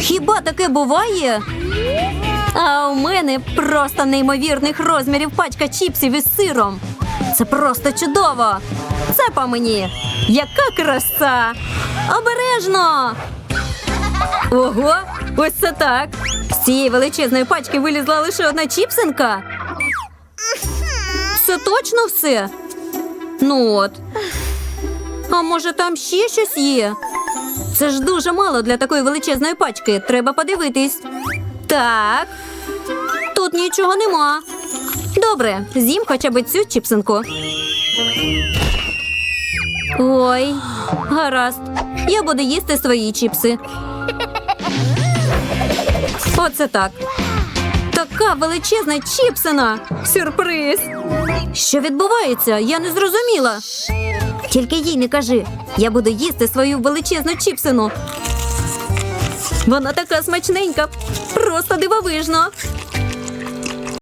Хіба таке буває? А у мене просто неймовірних розмірів пачка чіпсів із сиром. Це просто чудово. Це по мені. Яка краса! Обережно! Ого, ось це так. З цієї величезної пачки вилізла лише одна чіпсинка. Це точно все? Ну от. А може там ще щось є? Це ж дуже мало для такої величезної пачки. Треба подивитись. Так. Тут нічого нема. Добре, з'їм хоча б цю чіпсинку. Ой, гаразд. Я буду їсти свої чіпси. Оце так. Така величезна чіпсина. Сюрприз. Що відбувається? Я не зрозуміла. Тільки їй не кажи. Я буду їсти свою величезну чіпсину. Вона така смачненька, просто дивовижно.